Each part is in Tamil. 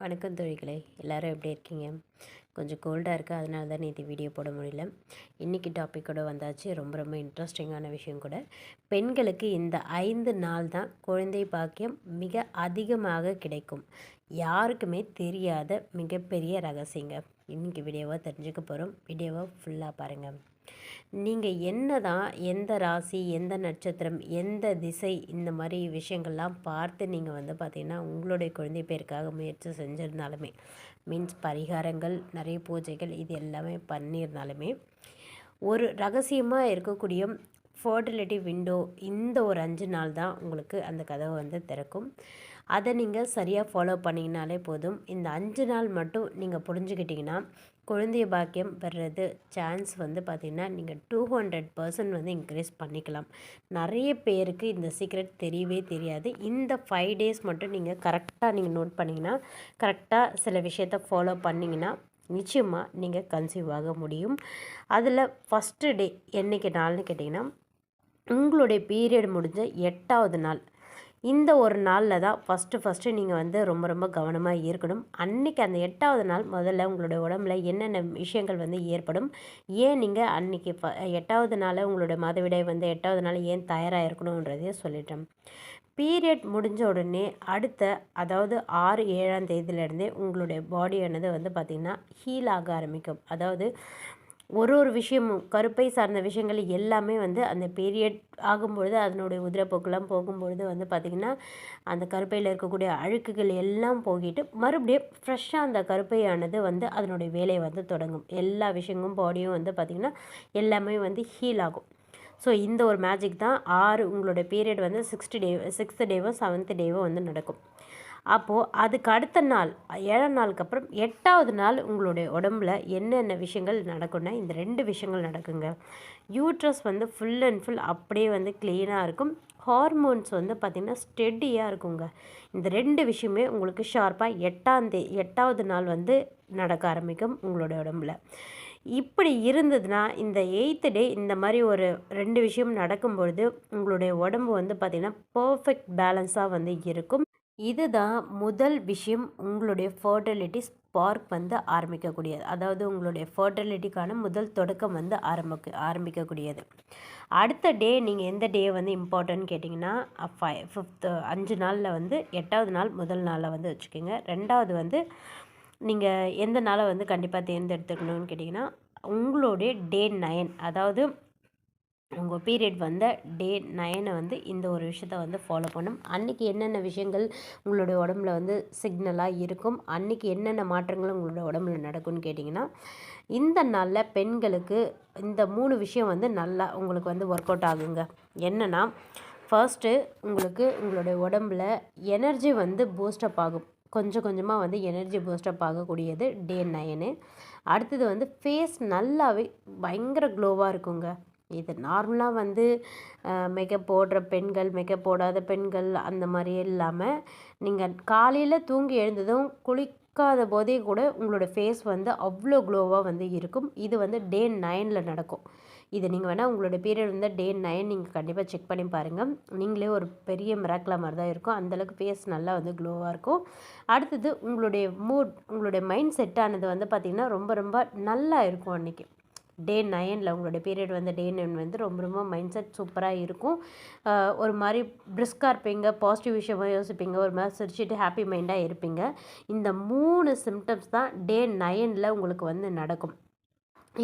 வணக்கம் தோழிகளே எல்லோரும் எப்படி இருக்கீங்க? கொஞ்சம் கோல்டாக இருக்குது அதனால தான் நேற்று வீடியோ போட முடியல. இன்றைக்கி டாப்பிக்கோட வந்தாச்சு ரொம்ப ரொம்ப இன்ட்ரெஸ்டிங்கான விஷயம் கூட. பெண்களுக்கு இந்த ஐந்து நாள் தான் குழந்தை பாக்கியம் மிக அதிகமாக கிடைக்கும். யாருக்குமே தெரியாத மிகப்பெரிய ரகசியங்க. இன்றைக்கி வீடியோவாக தெரிஞ்சுக்க போகிறோம் வீடியோவை ஃபுல்லாக பாருங்கள் நீங்கள் என்ன தான் எந்த ராசி எந்த நட்சத்திரம் எந்த திசை இந்த மாதிரி விஷயங்கள்லாம் பார்த்து நீங்கள் வந்து பார்த்திங்கன்னா உங்களுடைய குழந்தை பேருக்காக முயற்சி செஞ்சுருந்தாலுமே மீன்ஸ் பரிகாரங்கள் நிறைய பூஜைகள் இது எல்லாமே பண்ணியிருந்தாலுமே ஒரு ரகசியமாக இருக்கக்கூடிய ஃபர்டிலிட்டி விண்டோ இந்த ஒரு அஞ்சு நாள் தான் உங்களுக்கு அந்த கதவை வந்து திறக்கும். அதை நீங்கள் சரியாக ஃபாலோ பண்ணிங்கனாலே போதும். இந்த அஞ்சு நாள் மட்டும் நீங்கள் புரிஞ்சுக்கிட்டிங்கன்னா குழந்தைய பாக்கியம் பெறுறது சான்ஸ் வந்து பார்த்திங்கன்னா நீங்கள் டூ ஹண்ட்ரட் பர்சன்ட் வந்து இன்க்ரீஸ் பண்ணிக்கலாம். நிறைய பேருக்கு இந்த சீக்ரெட் தெரியவே தெரியாது. இந்த ஃபைவ் டேஸ் மட்டும் நீங்கள் கரெக்டாக நீங்கள் நோட் பண்ணிங்கன்னா கரெக்டாக சில விஷயத்த ஃபாலோ பண்ணிங்கன்னா நிச்சயமாக நீங்கள் கன்சீவ் ஆக முடியும். அதில் ஃபஸ்ட்டு டே என்றைக்கு நாள்னு கேட்டிங்கன்னா உங்களுடைய பீரியட் முடிஞ்ச எட்டாவது நாள். இந்த ஒரு நாளில் தான் ஃபஸ்ட்டு ஃபஸ்ட்டு நீங்கள் வந்து ரொம்ப ரொம்ப கவனமாக இருக்கணும். அன்றைக்கி அந்த எட்டாவது நாள் முதல்ல உங்களுடைய உடம்புல என்னென்ன விஷயங்கள் வந்து ஏற்படும்? ஏன் நீங்கள் அன்றைக்கி ஃப எட்டாவது நாள் உங்களுடைய மாதவிடாய் வந்து எட்டாவது நாள் ஏன் தயாராக இருக்கணுன்றதையே சொல்லிட்டேன். பீரியட் முடிஞ்ச உடனே அடுத்த அதாவது ஆறு ஏழாம் தேதியிலேருந்தே உங்களுடைய பாடியானது வந்து பார்த்திங்கன்னா ஹீல் ஆக ஆரம்பிக்கும். அதாவது ஒரு ஒரு விஷயமும் கருப்பை சார்ந்த விஷயங்கள் எல்லாமே வந்து அந்த பீரியட் ஆகும்பொழுது அதனுடைய உதிரப்போக்கெல்லாம் போகும்பொழுது வந்து பார்த்திங்கன்னா அந்த கருப்பையில் இருக்கக்கூடிய அழுக்குகள் எல்லாம் போகிட்டு மறுபடியும் ஃப்ரெஷ்ஷாக அந்த கருப்பையானது வந்து அதனுடைய வேலையை வந்து தொடங்கும். எல்லா விஷயங்களும் பாடியும் வந்து பார்த்திங்கன்னா எல்லாமே வந்து ஹீல் ஆகும். ஸோ இந்த ஒரு மேஜிக் தான் ஆறு உங்களுடைய பீரியட் வந்து சிக்ஸ்டி டே சிக்ஸ்த்து டேவோ செவன்த்து டேவோ வந்து நடக்கும். அப்போது அதுக்கு அடுத்த நாள் ஏழாம் நாளுக்கு அப்புறம் எட்டாவது நாள் உங்களுடைய உடம்புல என்னென்ன விஷயங்கள் நடக்கும்னா இந்த ரெண்டு விஷயங்கள் நடக்குங்க. யூட்ரஸ் வந்து ஃபுல் அண்ட் ஃபுல் அப்படியே வந்து க்ளீனாக இருக்கும். ஹார்மோன்ஸ் வந்து பார்த்திங்கன்னா ஸ்டெடியாக இருக்குங்க. இந்த ரெண்டு விஷயமே உங்களுக்கு ஷார்ப்பாக எட்டாந்தே எட்டாவது நாள் வந்து நடக்க ஆரம்பிக்கும் உங்களோட உடம்புல. இப்படி இருந்ததுன்னா இந்த எயித்து டே இந்த மாதிரி ஒரு ரெண்டு விஷயம் நடக்கும்பொழுது உங்களுடைய உடம்பு வந்து பார்த்திங்கன்னா பர்ஃபெக்ட் பேலன்ஸாக வந்து இருக்கும். இதுதான் முதல் விஷயம் உங்களுடைய ஃபர்டிலிட்டி ஸ்பார்க் வந்து ஆரம்பிக்கக்கூடியது. அதாவது உங்களுடைய ஃபர்டிலிட்டிக்கான முதல் தொடக்கம் வந்து ஆரம்பிக்க ஆரம்பிக்கக்கூடியது. அடுத்த டே நீங்கள் எந்த டே வந்து இம்பார்ட்டன்ட் கேட்டிங்கன்னா ஃபை ஃபிஃப்த்து அஞ்சு நாளில் வந்து எட்டாவது நாள் முதல் நாளில் வந்து வச்சுக்கோங்க. ரெண்டாவது வந்து நீங்கள் எந்த நாளை வந்து கண்டிப்பாக தேர்ந்தெடுத்துக்கணும்னு கேட்டிங்கன்னா உங்களுடைய டே நயன் அதாவது உங்கள் பீரியட் வந்த டே நைனை வந்து இந்த ஒரு விஷயத்த வந்து ஃபாலோ பண்ணும். அன்றைக்கி என்னென்ன விஷயங்கள் உங்களுடைய உடம்புல வந்து சிக்னலாக இருக்கும்? அன்றைக்கி என்னென்ன மாற்றங்கள் உங்களோட உடம்புல நடக்கும்னு கேட்டிங்கன்னா இந்த நாளில் பெண்களுக்கு இந்த மூணு விஷயம் வந்து நல்லா உங்களுக்கு வந்து ஒர்க் அவுட் ஆகுங்க. என்னென்னா ஃபர்ஸ்ட்டு உங்களுக்கு உங்களுடைய உடம்புல எனர்ஜி வந்து பூஸ்டப் ஆகும். கொஞ்சம் கொஞ்சமாக வந்து எனர்ஜி பூஸ்டப் ஆகக்கூடியது டே நைனு அடுத்தது வந்து ஃபேஸ் நல்லாவே பயங்கர க்ளோவாக இருக்குங்க. இது நார்மலாக வந்து மேக்கப் போடுற பெண்கள் மேக்கப் போடாத பெண்கள் அந்த மாதிரி இல்லாமல் நீங்கள் காலையில் தூங்கி எழுந்ததும் குளிக்காத போதே கூட உங்களோட ஃபேஸ் வந்து அவ்வளோ க்ளோவாக வந்து இருக்கும். இது வந்து டே நைனில் நடக்கும். இது நீங்கள் வேணால் உங்களோட பீரியட் வந்து டே நைன் நீங்கள் கண்டிப்பாக செக் பண்ணி பாருங்கள் நீங்களே ஒரு பெரிய மிராக்கில் மாதிரி தான் இருக்கும். அந்தளவுக்கு ஃபேஸ் நல்லா வந்து க்ளோவாக இருக்கும். அடுத்தது உங்களுடைய மூட் உங்களுடைய மைண்ட் செட் ஆனது வந்து பார்த்திங்கன்னா ரொம்ப ரொம்ப நல்லா இருக்கும் அன்றைக்கி டே நைனில் உங்களுடைய பீரியட் வந்து டே நைன் வந்து ரொம்ப ரொம்ப மைண்ட் செட் சூப்பராக இருக்கும். ஒரு மாதிரி பிரிஸ்காக இருப்பீங்க பாசிட்டிவ் விஷயமாக யோசிப்பீங்க ஒரு மாதிரி சிரிச்சுட்டு ஹாப்பி மைண்டாக இருப்பீங்க. இந்த மூணு சிம்டம்ஸ் தான் டே நைனில் உங்களுக்கு வந்து நடக்கும்.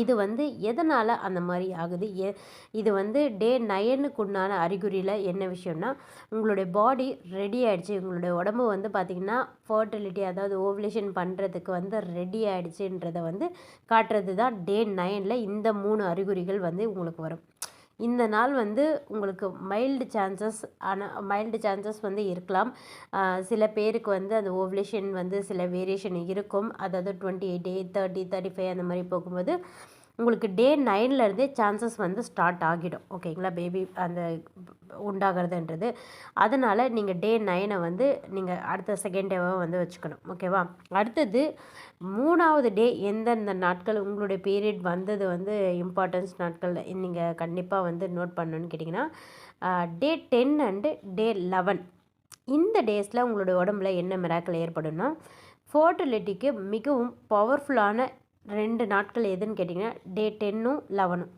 இது வந்து எதனால் அந்த மாதிரி ஆகுது? எ இது வந்து டே நயனுக்கு உண்டான அறிகுறியில் என்ன விஷயம்னா உங்களுடைய பாடி ரெடி ஆகிடுச்சு உங்களுடைய உடம்பு வந்து பார்த்திங்கன்னா ஃபர்டிலிட்டி அதாவது ஓவலேஷன் பண்ணுறதுக்கு வந்து ரெடி ஆகிடுச்சுன்றதை வந்து காட்டுறது தான் டே நயனில் இந்த மூணு அறிகுறிகள் வந்து உங்களுக்கு வரும். இந்த நாள் வந்து உங்களுக்கு மைல்டு சான்சஸ் ஆனால் மைல்டு சான்சஸ் வந்து இருக்கலாம். சில பேருக்கு வந்து அந்த ஓவலேஷன் வந்து சில வேரியேஷன் இருக்கும். அதாவது twenty eight thirty thirty five அந்த மாதிரி போகும்போது உங்களுக்கு டே நைன்லேருந்தே சான்சஸ் வந்து ஸ்டார்ட் ஆகிடும். ஓகேங்களா பேபி அந்த உண்டாகிறதுன்றது. அதனால் நீங்கள் டே நைனை வந்து நீங்கள் அடுத்த செகண்ட் டேவாக வந்து வச்சுக்கணும். ஓகேவா அடுத்தது மூணாவது டே எந்தெந்த நாட்கள் உங்களுடைய பீரியட் வந்தது வந்து இம்பார்ட்டன்ஸ் நாட்கள் நீங்கள் கண்டிப்பாக வந்து நோட் பண்ணணுன்னு கேட்டிங்கன்னா day ten and day eleven இந்த டேஸில் உங்களுடைய உடம்புல என்ன மிராக்கள் ஏற்படும்னா ஃபர்டிலிட்டிக்கு மிகவும் பவர்ஃபுல்லான ரெண்டு நாட்கள் எதுன்னு கேட்டிங்கன்னா டே டென்னும் லெவனும்.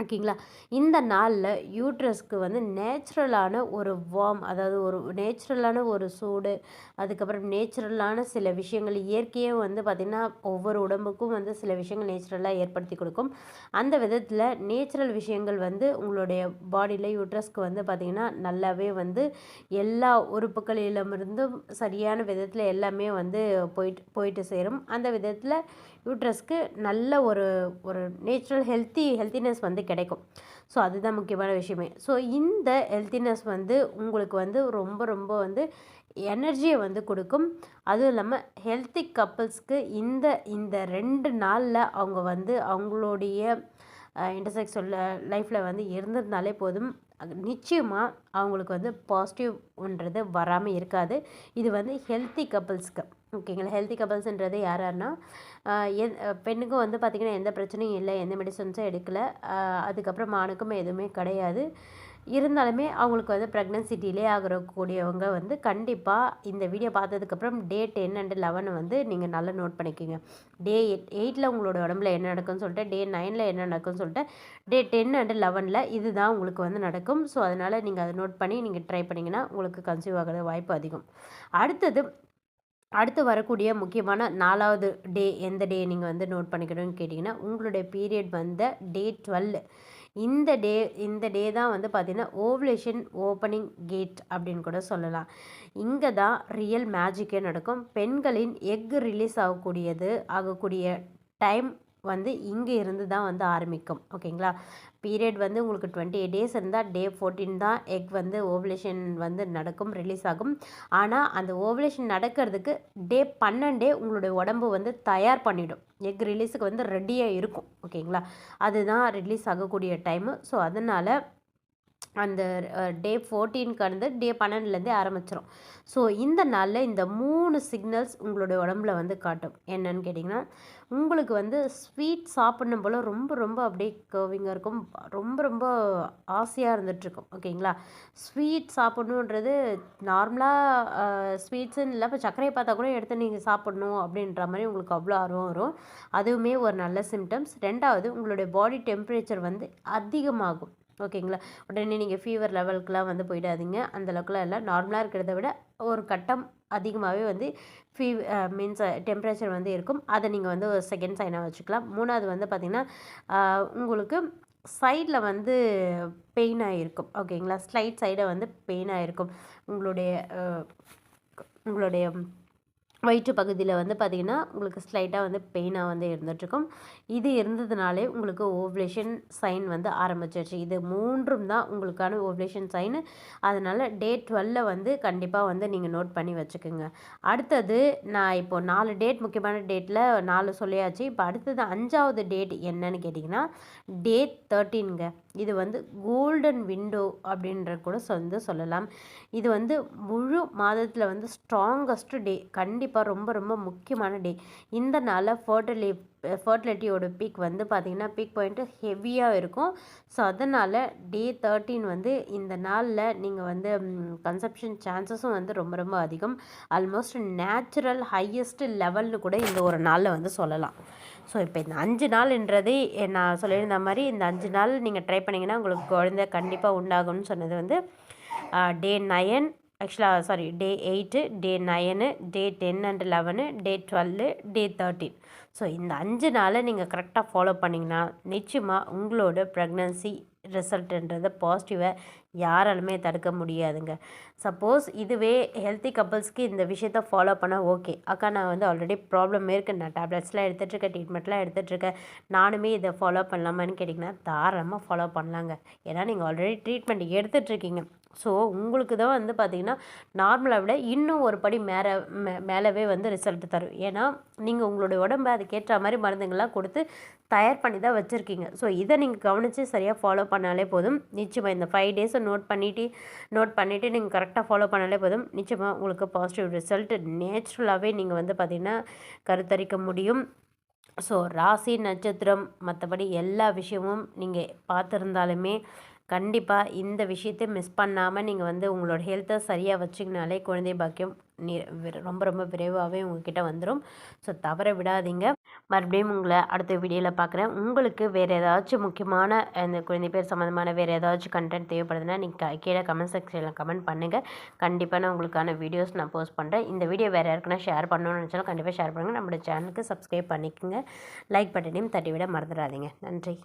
ஓகேங்களா? இந்த நாளில் யூட்ரஸ்க்கு வந்து நேச்சுரலான ஒரு வார்ம் அதாவது ஒரு நேச்சுரலான ஒரு சூடு அதுக்கப்புறம் நேச்சுரலான சில விஷயங்கள் இயற்கையே வந்து பார்த்திங்கன்னா ஒவ்வொரு உடம்புக்கும் வந்து சில விஷயங்கள் நேச்சுரலாக ஏற்படுத்தி கொடுக்கும். அந்த விதத்தில் நேச்சுரல் விஷயங்கள் வந்து உங்களுடைய பாடியில் யூட்ரஸ்க்கு வந்து பார்த்திங்கன்னா நல்லாவே வந்து எல்லா உறுப்புகளிலுமிருந்தும் சரியான விதத்தில் எல்லாமே வந்து போயிட்டு போயிட்டு சேரும். அந்த விதத்தில் யூட்ரஸ்க்கு நல்ல ஒரு ஒரு நேச்சுரல் ஹெல்த்தி ஹெல்த்தினஸ் வந்து கிடைக்கும். ஸோ அதுதான் முக்கியமான விஷயமே. ஸோ இந்த ஹெல்த்தினஸ் வந்து உங்களுக்கு வந்து ரொம்ப ரொம்ப வந்து எனர்ஜியை வந்து கொடுக்கும். அதுவும் இல்லாமல் ஹெல்த்தி கப்புள்ஸ்க்கு இந்த இந்த ரெண்டு நாளில் அவங்க வந்து அவங்களுடைய இன்டர்செக்ஸுவல் லைஃப்பில் வந்து இருந்திருந்தாலே போதும். நிச்சயமாக அவங்களுக்கு வந்து பாசிட்டிவ்ன்றது வராமல் இருக்காது. இது வந்து ஹெல்த்தி கப்புள்ஸ்க்கு ஓகேங்களா? ஹெல்த்தி கப்புள்ஸ்ன்றது யார் யாருன்னா எந் பெண்ணுக்கும் வந்து பார்த்திங்கன்னா எந்த பிரச்சனையும் இல்லை எந்த மெடிசன்ஸும் எடுக்கலை. அதுக்கப்புறம் ஆணுக்கும் எதுவுமே கிடையாது. இருந்தாலுமே அவங்களுக்கு வந்து ப்ரெக்னன்சி டிலே ஆகக்கூடியவங்க வந்து கண்டிப்பாக இந்த வீடியோ பார்த்ததுக்கப்புறம் டே டென் அண்டு லெவன் வந்து நீங்கள் நல்லா நோட் பண்ணிக்கோங்க. டே எயிட் எயிட்டில் உங்களோட உடம்புல என்ன நடக்கும்னு சொல்லிட்டு டே நைனில் என்ன நடக்கும்னு சொல்லிட்டு டே டென் அண்டு லெவனில் இதுதான் உங்களுக்கு வந்து நடக்கும். ஸோ அதனால் நீங்கள் அதை நோட் பண்ணி நீங்கள் ட்ரை பண்ணிங்கன்னா உங்களுக்கு கன்சீவ் ஆகிறது வாய்ப்பு அதிகம். அடுத்தது அடுத்து வரக்கூடிய முக்கியமான நாலாவது டே எந்த டே நீங்கள் வந்து நோட் பண்ணிக்கணும்னு கேட்டிங்கன்னா உங்களுடைய பீரியட் வந்த டே டுவெல் இந்த டே இந்த டே தான் வந்து பார்த்திங்கன்னா ஓவலேஷன் ஓப்பனிங் கேட் அப்படின்னு கூட சொல்லலாம். இங்கே தான் ரியல் மேஜிக்கே நடக்கும். பெண்களின் எக் ரிலீஸ் ஆகக்கூடியது ஆகக்கூடிய டைம் வந்து இங்கே இருந்து தான் வந்து ஆரம்பிக்கும். ஓகேங்களா பீரியட் வந்து உங்களுக்கு டுவெண்ட்டி எயிட் டேஸ் இருந்தால் டே ஃபோர்டீன் தான் எக் வந்து ஓவலேஷன் வந்து நடக்கும் ரிலீஸ் ஆகும். ஆனால் அந்த ஓவலேஷன் நடக்கிறதுக்கு டே பன்னெண்டே உங்களுடைய உடம்பு வந்து தயார் பண்ணிவிடும் எக் ரிலீஸுக்கு வந்து ரெடியாக இருக்கும். ஓகேங்களா அதுதான் ரிலீஸ் ஆகக்கூடிய டைமு ஸோ அதனால் அந்த டே ஃபோர்டீனுக்கு வந்து டே பன்னெண்டுலேருந்தே ஆரம்பிச்சிடும் ஸோ இந்த நாளில் இந்த மூணு சிக்னல்ஸ் உங்களுடைய உடம்புல வந்து காட்டும். என்னன்னு கேட்டிங்கன்னா உங்களுக்கு வந்து ஸ்வீட் சாப்பிடணும் போல் ரொம்ப ரொம்ப அப்படியே கர்விங்காக இருக்கும். ரொம்ப ரொம்ப ஆசையாக இருந்துகிட்ருக்கும் ஓகேங்களா? ஸ்வீட் சாப்பிட்ணுன்றது நார்மலாக ஸ்வீட்ஸுன்னு இல்லை. இப்போ சர்க்கரையை பார்த்தா கூட எடுத்து நீங்கள் சாப்பிட்ணும் அப்படின்ற மாதிரி உங்களுக்கு அவ்வளோ ஆர்வம் வரும். அதுவுமே ஒரு நல்ல சிம்டம்ஸ் ரெண்டாவது உங்களுடைய பாடி டெம்பரேச்சர் வந்து அதிகமாகும். ஓகேங்களா? உடனே நீங்கள் ஃபீவர் லெவலுக்குலாம் வந்து போயிடாதீங்க. அந்தளவுக்குலாம் இல்லை. நார்மலாக இருக்கிறத விட ஒரு கட்டம் அதிகமாகவே வந்து ஃபீ மீன்ஸ் டெம்பரேச்சர் வந்து இருக்கும். அதை நீங்கள் வந்து ஒரு செகண்ட் சைனாக வச்சுக்கலாம். மூணாவது வந்து பார்த்திங்கன்னா உங்களுக்கு சைடில் வந்து பெயினாக இருக்கும் ஓகேங்களா? ஸ்லைட் சைடை வந்து பெயினாக இருக்கும் உங்களுடைய உங்களுடைய வயிற்று பகுதியில் வந்து பார்த்திங்கன்னா உங்களுக்கு ஸ்லைட்டாக வந்து பெயினாக வந்து இருந்துகிட்ருக்கும் இது இருந்ததுனாலே உங்களுக்கு ஓவ்லேஷன் சைன் வந்து ஆரம்பிச்சிருச்சு. இது மூன்றும் தான் உங்களுக்கான ஓவ்லேஷன் சைனு அதனால் டே டுவெல்ல வந்து கண்டிப்பாக வந்து நீங்கள் நோட் பண்ணி வச்சுக்கோங்க. அடுத்தது நான் இப்போது நாலு டேட் முக்கியமான டேட்டில் நாலு சொல்லியாச்சு. இப்போ அடுத்தது அஞ்சாவது டேட் என்னன்னு கேட்டிங்கன்னா டே தேர்ட்டீனுங்க இது வந்து கோல்டன் விண்டோ அப்படின்ற கூட வந்து சொல்லலாம். இது வந்து முழு மாதத்தில் வந்து ஸ்ட்ராங்கஸ்ட் டே கண்டிப்பாக ரொம்ப ரொம்ப முக்கியமான டே இந்த நாளில் ஃபர்டிலி ஃபர்டிலிட்டியோட பீக் வந்து பார்த்திங்கன்னா பீக் பாயிண்ட்டு ஹெவியாக இருக்கும். ஸோ அதனால் டே தேர்ட்டீன் வந்து இந்த நாளில் நீங்கள் வந்து கன்சப்ஷன் சான்சஸும் வந்து ரொம்ப ரொம்ப அதிகம். ஆல்மோஸ்ட் நேச்சுரல் ஹையஸ்ட் லெவல்னு கூட இந்த ஒரு நாளில் வந்து சொல்லலாம். ஸோ இப்போ இந்த அஞ்சு நாள்ன்றதே நான் சொல்லியிருந்த மாதிரி இந்த அஞ்சு நாள் நீங்கள் ட்ரை பண்ணிங்கன்னா உங்களுக்கு குழந்தை கண்டிப்பாக உண்டாகும்னு சொன்னது வந்து டே நயன் ஆக்சுவலாக sorry day eight day nine day ten and eleven day twelve day thirteen so இந்த அஞ்சு நாளை நீங்கள் கரெக்டாக ஃபாலோ பண்ணிங்கன்னா நிச்சயமாக உங்களோட ப்ரெக்னன்சி ரிசல்ட்டுன்றதை பாசிட்டிவை யாராலுமே தடுக்க முடியாதுங்க. சப்போஸ் இதுவே ஹெல்த்தி கப்புள்ஸ்க்கு இந்த விஷயத்த ஃபாலோ பண்ணால் ஓகே அக்கா நான் வந்து ஆல்ரெடி ப்ராப்ளம் இருக்குது நான் டேப்லெட்ஸ்லாம் எடுத்துகிட்ருக்கேன் ட்ரீட்மெண்ட்லாம் எடுத்துகிட்ருக்கேன் நானுமே இதை ஃபாலோ பண்ணலாமான்னு கேட்டிங்கன்னா தாராளமாக ஃபாலோ பண்ணலாங்க. ஏன்னா நீங்கள் ஆல்ரெடி ட்ரீட்மெண்ட் எடுத்துகிட்ருக்கீங்க ஸோ உங்களுக்கு தான் வந்து பார்த்திங்கன்னா நார்மலை விட இன்னும் ஒரு படி மேலே மே மேலவே வந்து ரிசல்ட் தரும். ஏன்னா நீங்கள் உங்களுடைய உடம்பை அதுக்கேற்ற மாதிரி மருந்துங்கள்லாம் கொடுத்து தயார் பண்ணி தான் வச்சுருக்கீங்க. ஸோ இதை நீங்கள் கவனித்து சரியாக ஃபாலோ பண்ணாலே போதும். நிச்சயமாக இந்த ஃபைவ் டேஸை நோட் பண்ணிவிட்டு நோட் பண்ணிவிட்டு நீங்கள் கரெக்டாக ஃபாலோ பண்ணாலே போதும். நிச்சயமாக உங்களுக்கு பாசிட்டிவ் ரிசல்ட் நேச்சுரலாகவே நீங்கள் வந்து பார்த்திங்கன்னா கருத்தரிக்க முடியும். ஸோ ராசி நட்சத்திரம் மற்றபடி எல்லா விஷயமும் நீங்கள் பார்த்துருந்தாலுமே கண்டிப்பாக இந்த விஷயத்தை மிஸ் பண்ணாமல் நீங்கள் வந்து உங்களோட ஹெல்த்தை சரியாக வச்சிங்கனாலே குழந்தை பாக்கியம் ரொம்ப ரொம்ப விரைவாகவே உங்ககிட்ட வந்துடும் ஸோ தவற விடாதீங்க. மறுபடியும் உங்களை அடுத்த வீடியோவில் பார்க்குறேன் உங்களுக்கு வேறு ஏதாச்சும் முக்கியமான இந்த குழந்தை பேர் சம்மந்தமான வேறு ஏதாச்சும் கண்டென்ட் தேவைப்படுதுன்னா நீங்கள் கீழே கமெண்ட் செக்ஷனில் கமெண்ட் பண்ணுங்கள் கண்டிப்பாக நான் உங்களுக்கான வீடியோஸ் நான் போஸ்ட் பண்ணுறேன் இந்த வீடியோ வேறு யாருக்குன்னா ஷேர் பண்ணணும்னு நினச்சாலும் கண்டிப்பாக ஷேர் பண்ணுங்கள் நம்மளோட சேனலுக்கு சப்ஸ்கிரைப் பண்ணிக்கோங்க. லைக் பட்டனையும் தட்டி விட மறந்துடாதீங்க. நன்றி.